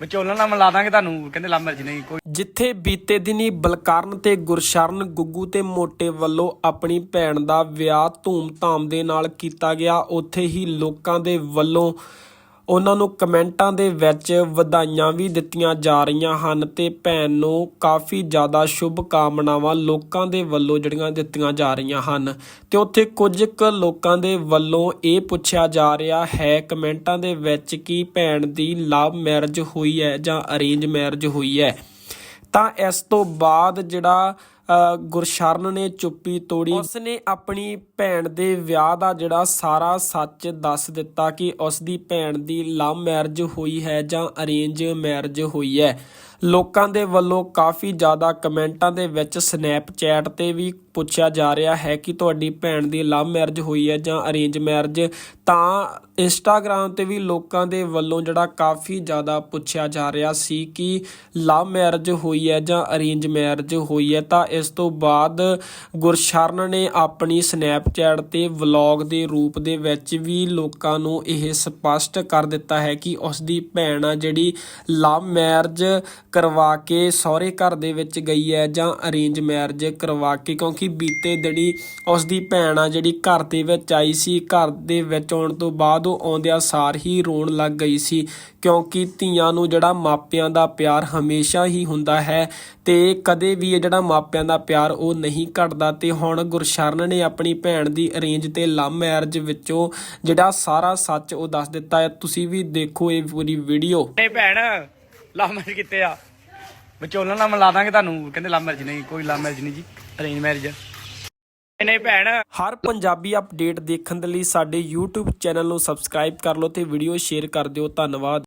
ਵਿਚੋਲਣ ਨਾਲ ਮਿਲਾ ਦਾਂਗੇ ਤੁਹਾਨੂੰ, ਕਹਿੰਦੇ ਲਵ ਮੈਰਿਜ, ਨਹੀਂ, ਕੋਈ ਜਿੱਥੇ ਬੀਤੇ ਦਿਨੀ ਬਲਕਰਨ ਤੇ ਗੁਰਸ਼ਰਨ ਗੁੱਗੂ ਤੇ ਮੋਟੇ ਵੱਲੋਂ ਆਪਣੀ ਭੈਣ ਦਾ ਵਿਆਹ ਧੂਮ-ਧਾਮ ਦੇ ਨਾਲ ਕੀਤਾ ਗਿਆ, ਉੱਥੇ ਹੀ ਲੋਕਾਂ ਦੇ ਵੱਲੋਂ ਉਹਨਾਂ ਨੂੰ ਕਮੈਂਟਾਂ ਦੇ ਵਿੱਚ ਵਧਾਈਆਂ ਵੀ ਦਿੱਤੀਆਂ ਜਾ ਰਹੀਆਂ ਹਨ ਤੇ ਭੈਣ ਨੂੰ ਕਾਫੀ ਜ਼ਿਆਦਾ ਸ਼ੁਭ ਕਾਮਨਾਵਾਂ ਲੋਕਾਂ ਦੇ ਵੱਲੋਂ ਜਿਹੜੀਆਂ ਦਿੱਤੀਆਂ ਜਾ ਰਹੀਆਂ ਹਨ। ਤੇ ਉੱਥੇ ਕੁਝ ਕੁ ਲੋਕਾਂ ਦੇ ਵੱਲੋਂ ਇਹ ਪੁੱਛਿਆ ਜਾ ਰਿਹਾ ਹੈ ਕਮੈਂਟਾਂ ਦੇ ਵਿੱਚ ਕਿ ਭੈਣ ਦੀ ਲਵ ਮੈਰਿਜ ਹੋਈ ਹੈ ਜਾਂ ਅਰੇਂਜ ਮੈਰਿਜ ਹੋਈ ਹੈ। ਤਾਂ ਇਸ ਤੋਂ ਬਾਅਦ ਜਿਹੜਾ ਗੁਰਸ਼ਰਨ ਨੇ ਚੁੱਪੀ ਤੋੜੀ। ਉਸ ਨੇ ਆਪਣੀ ਭੈਣ ਦੇ ਵਿਆਹ ਦਾ ਜਿਹੜਾ ਸਾਰਾ ਸੱਚ ਦੱਸ ਦਿੱਤਾ ਕਿ ਉਸ ਦੀ ਭੈਣ ਦੀ ਲਵ ਮੈਰਿਜ ਹੋਈ ਹੈ ਜਾਂ ਅਰੇਂਜ ਮੈਰਿਜ ਹੋਈ ਹੈ। ਲੋਕਾਂ ਦੇ ਵੱਲੋਂ ਕਾਫੀ ਜ਼ਿਆਦਾ ਕਮੈਂਟਾਂ ਦੇ ਵਿੱਚ ਸਨੈਪਚੈਟ ਤੇ ਵੀ ਪੁੱਛਿਆ ਜਾ ਰਿਹਾ ਹੈ ਕਿ ਤੁਹਾਡੀ ਭੈਣ ਦੀ ਲਵ ਮੈਰਿਜ ਹੋਈ ਹੈ ਜਾਂ ਅਰੇਂਜ ਮੈਰਿਜ। ਤਾਂ ਇੰਸਟਾਗ੍ਰam ਤੇ ਵੀ ਲੋਕਾਂ ਦੇ ਵੱਲੋਂ ਜਿਹੜਾ ਕਾਫੀ ਜ਼ਿਆਦਾ ਪੁੱਛਿਆ ਜਾ ਰਿਹਾ ਸੀ ਕਿ ਲਵ ਮੈਰਿਜ ਹੋਈ ਹੈ ਜਾਂ ਅਰੇਂਜ ਮੈਰਿਜ ਹੋਈ ਹੈ, ਤਾਂ ਇਸ ਤੋਂ ਬਾਅਦ ਗੁਰਸ਼ਰਨ ਨੇ ਆਪਣੀ ਸਨੈਪਚੈਟ ਤੇ ਵਲੌਗ ਦੇ ਰੂਪ ਦੇ ਵਿੱਚ ਵੀ ਲੋਕਾਂ ਨੂੰ ਇਹ ਸਪਸ਼ਟ ਕਰ ਦਿੱਤਾ ਹੈ ਕਿ ਉਸ ਦੀ ਭੈਣ ਆ ਜਿਹੜੀ ਲਵ ਮੈਰਿਜ ਕਰਵਾ ਕੇ ਸਹੁਰੇ ਘਰ ਦੇ ਵਿੱਚ ਗਈ ਹੈ ਜਾਂ ਅਰੇਂਜ ਮੈਰਿਜ ਕਰਵਾ ਕੇ, ਕਿਉਂਕਿ ਬੀਤੇ ਦਿਨੀ ਉਸ ਦੀ ਭੈਣ ਆ ਜਿਹੜੀ ਘਰ ਦੇ ਵਿੱਚ ਆਈ ਸੀ, ਘਰ ਦੇ ਵਿੱਚ ਆਉਣ ਤੋਂ ਬਾਅਦ ਉਹ ਆਉਂਦਿਆਂ ਸਾਰ ਹੀ ਰੋਣ ਲੱਗ ਗਈ ਸੀ, ਕਿਉਂਕਿ ਧੀਆਂ ਨੂੰ ਜਿਹੜਾ ਮਾਪਿਆਂ ਦਾ ਪਿਆਰ ਹਮੇਸ਼ਾ ਹੀ ਹੁੰਦਾ ਹੈ ਤੇ ਕਦੇ ਵੀ ਇਹ ਜਿਹੜਾ ਮਾਪਿਆਂ ਦਾ ਪਿਆਰ ਉਹ ਨਹੀਂ ਘਟਦਾ ਤੇ ਹੁਣ ਗੁਰਸ਼ਰਨ ਨੇ ਆਪਣੀ ਭੈਣ ਦੀ ਅਰੇਂਜ ਤੇ ਲਵ ਮੈਰਿਜ ਵਿੱਚੋਂ ਜਿਹੜਾ ਸਾਰਾ ਸੱਚ ਉਹ ਦੱਸ ਦਿੱਤਾ ਹੈ। ਤੁਸੀਂ ਵੀ ਦੇਖੋ ਇਹ ਪੂਰੀ ਵੀਡੀਓ ਨਹੀਂ ਭੈਣ ਲਵ ਮੈਰਿਜ ਕਿੱਥੇ ਆ? ਵਿਚੋਲਣ ਨਾਲ ਮਿਲਾ ਦਾਂਗੇ ਤੁਹਾਨੂੰ। ਕਹਿੰਦੇ ਲਵ ਮੈਰਿਜ ਨਹੀਂ ਕੋਈ ਲਵ ਮੈਰਿਜ ਨਹੀਂ ਜੀ ਅਰੇਂਜ ਮੈਰਿਜ ਨਹੀਂ ਭੈਣ। ਹਰ ਪੰਜਾਬੀ ਅਪਡੇਟ ਦੇਖਣ ਦੇ ਲਈ ਸਾਡੇ YouTube ਚੈਨਲ ਨੂੰ ਸਬਸਕ੍ਰਾਈਬ ਕਰ ਲਓ ਤੇ ਵੀਡੀਓ ਸ਼ੇਅਰ ਕਰ ਦਿਓ। ਧੰਨਵਾਦ।